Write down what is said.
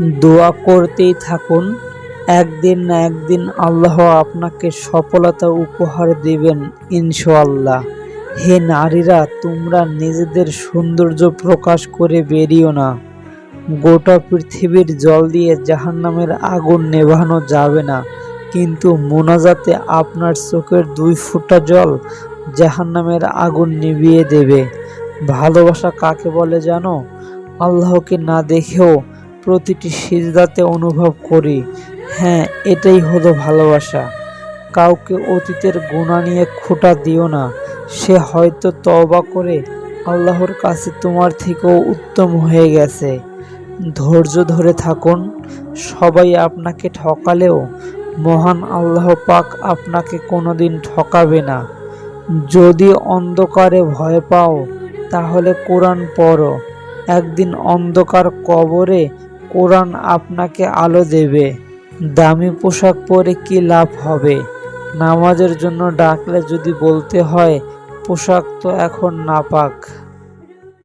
দোয়া করতেই থাকুন। একদিন না একদিন আল্লাহ আপনাকে সফলতা উপহার দেবেন ইনশাআল্লাহ। হে নারীরা, তোমরা নিজেদের সৌন্দর্য প্রকাশ করে বেরিও না। গোটা পৃথিবীর জল দিয়ে জাহান্নামের আগুন নেভানো যাবে না। কিন্তু মোনাজাতে আপনার চোখের দুই ফুটা জল জাহান্নামের আগুন নিভিয়ে দেবে। ভালোবাসা কাকে বলে জানো? আল্লাহকে না দেখেও প্রতিটি সিজদাতে অনুভব করি। হ্যাঁ এটাই হলো ভালোবাসা। কাউকে অতীতের গুণা নিয়ে খোটা দিও না। সে হয়তো তবা করে আল্লাহর কাছে তোমার থেকেও উত্তম হয়ে গেছে। ধৈর্য ধরে থাকুন। সবাই আপনাকে ঠকালেও মহান আল্লাহ পাক আপনাকে কোনোদিন ঠকাবে না। যদি অন্ধকারে ভয় পাও, তাহলে কোরআন পড়ো। একদিন অন্ধকার কবরে কোরআন আপনাকে আলো দেবে। দামি পোশাক পরে কি লাভ হবে? নামাজের জন্য ডাকলে যদি বলতে হয়, পোশাক তো এখন নাপাক।